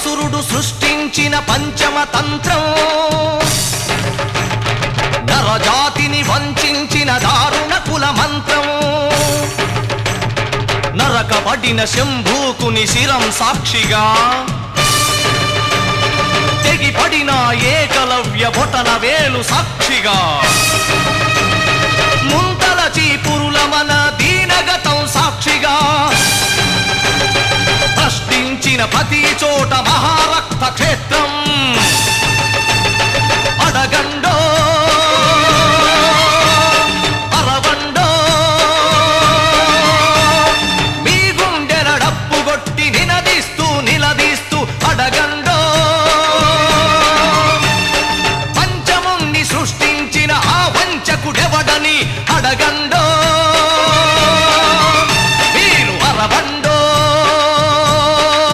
అసురుడు సృష్టించిన పంచమ తంత్రం నరజాతిని వంచిన దారుణ కుల మంత్రం నరకబడిన శంభూకుని శిరం సాక్షిగా. తెగిపడిన ఏకలవ్య బొటన వేలు సాక్షిగా. తిరిగిన ప్రతి చోట మహారక్త క్షేత్రం. అడగండో అరవండో మీ గుండెల డప్పు కొట్టి నినదీస్తూ నిలదీస్తూ అడగండో. పంచముణ్ణి సృష్టించిన ఆ వంచకుడెవడని అడగండో.